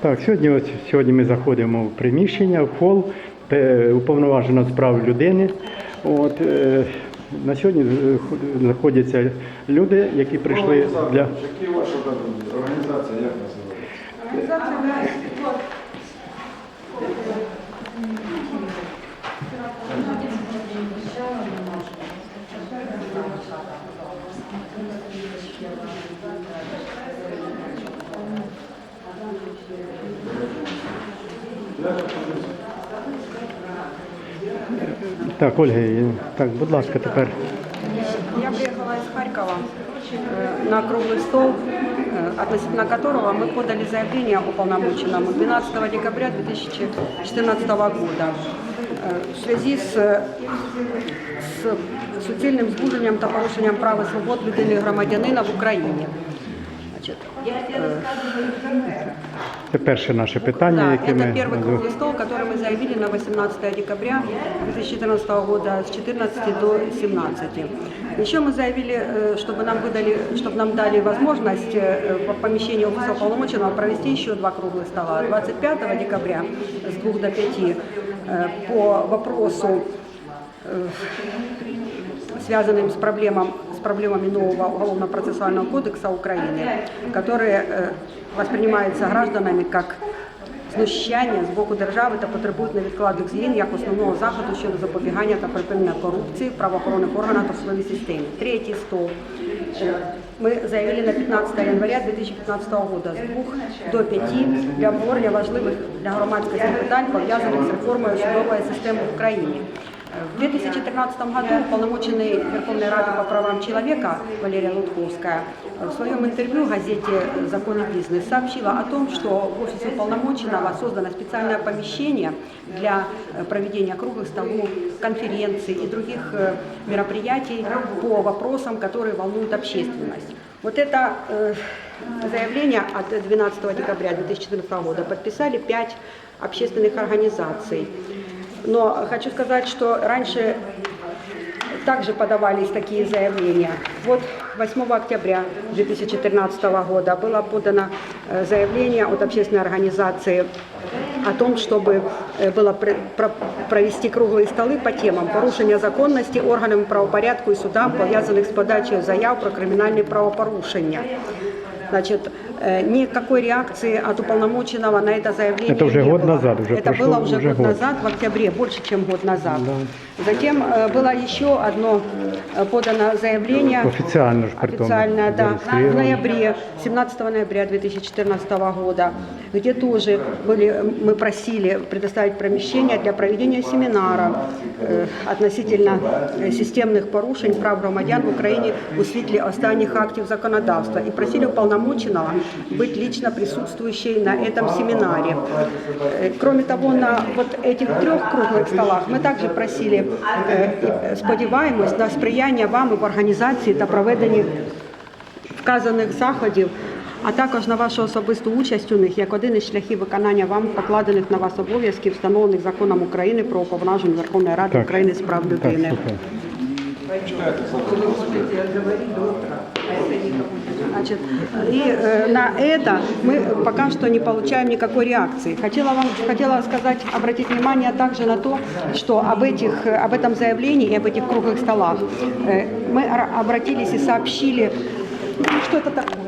Так, сьогодні, ось, сьогодні ми заходимо в приміщення, в хол уповноважено з прав людини. От, е, на сьогодні хо- знаходяться люди, які прийшли для. Які ваші організації, організація, як називається? Так, Ольга, е, так, будь ласка, тепер. Я приехала из Харькова э, на круглый стол, э, относительно которого мы подали заявление уполномоченному 12 декабря 2014 года Э, в связи с, с суцільним збудженням та порушенням прав і свобод людини і громадянина в Україні. Значить, Це перше наше питання, Да, яке это ми первый круглый стол, который мы заявили на 18 декабря 2014 года с 14 до 17. Еще мы заявили, э, чтобы нам выдали, чтобы нам дали возможность э, по помещению офиса уполномоченного провести еще два круглых стола. 25 декабря с 2 до 5 э, по вопросу э, связанным с, проблемам, с проблемами нового уголовно-процессуального кодекса Украины, которые э, воспринимаются гражданами как знущання з боку держави та потребують невідкладних змін як основного заходу щодо запобігання та припинення корупції в правоохоронних органах та в судовій системі. Третій стол. Е, Ми заявили на 15 января 2015 року з 2 до 5 для обговорення важливих для громадськості питань, пов'язаних з реформою судової системи в Україні. В 2013 году уполномоченный Верховной Рады по правам человека Валерия Лутковская в своем интервью газете «Закон и бизнес» сообщила о том, что в офисе уполномоченного создано специальное помещение для проведения круглых столов, конференций и других э, мероприятий по вопросам, которые волнуют общественность. Вот это э, заявление от 12 декабря 2014 года подписали пять общественных организаций. Но хочу сказать, что раньше также подавались такие заявления. Вот 8 октября 2014 года было подано э, заявление от общественной организации о том, чтобы э, было пр- про- провести круглые столы по темам порушення законності органами правопорядку і судам, пов'язаних з подачею заяв про кримінальні правопорушення. Значит, э, никакой реакции от уполномоченного на это заявление Это уже не год было. назад, уже это прошло было уже, уже год, год. назад, в октябре, больше, чем год назад. Затем э, было еще одно э, подано заявление. Официально же, притом, Официально, да, в зарегистрировано. ноябре, 17 ноября 2014 года, где тоже были, мы просили предоставить помещение для проведения семинара э, относительно э, системных порушень прав громадян в Украине у світлі останніх актів законодавства и просили уполномоченного быть лично присутствующей на этом семинаре. Э, Кроме того, на вот этих трех круглых столах мы также просили, э, и сподіваємось на сприяння вами в організації та проведенні вказаних заходів, а також на вашу особисту участь у них як один із шляхів виконання вам покладених на вас обов'язків, встановлених законом України про уповноваження Верховної Ради Так. України з прав Так, людини. слухай. Значит, и э, на это мы пока что не получаем никакой реакции. Хотела вам хотела сказать, обратить внимание также на то, что об этих э, об этом заявлении и об этих круглых столах э, мы ра- обратились и сообщили, что это такое.